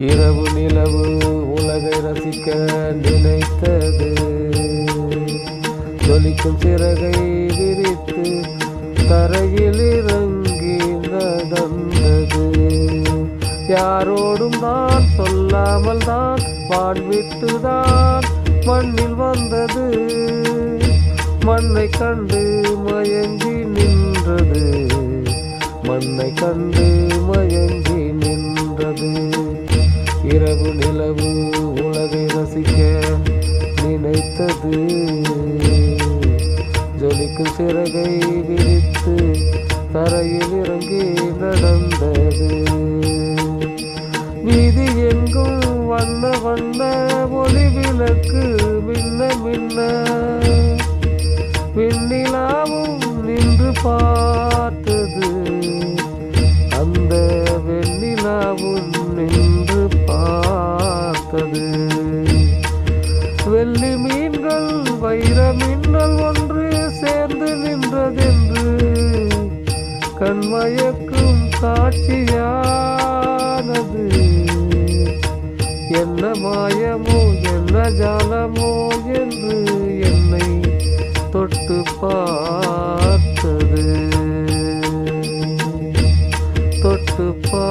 இரவு நிலவு உலகை ரசிக்க நினைத்தது. ஜொலிக்கும் சிறகை விரித்து தரையில் இறங்கி நடந்தது. யாரோடும் தான் சொல்லாமல் தான் வாழ்விட்டு தான் மண்ணில் வந்தது. மண்ணை கண்டு மயங்கி நின்றது. மண்ணை கண்டு மயங்கி நின்றது. இரவு நிலவு உலகை ரசிக்க நினைத்தது. ஜொலிக்கும் சிறகை விரித்து தரையில் இறங்கி நடந்தது. வீதி எங்கும் வண்ண வண்ண ஒளி விளக்கு மின்ன மின்ன. வெண்ணிலாவும் நின்று பார்த்தது வெள்ளி மீன்கள் வைர மின்னல் ஒன்று சேர்ந்து நின்றதென்று கண்மயக்கும் காட்சியானது. என்ன மாயமோ என்ன ஜாலமோ என்று என்னை தொட்டு பார்த்தது. தொட்டு பா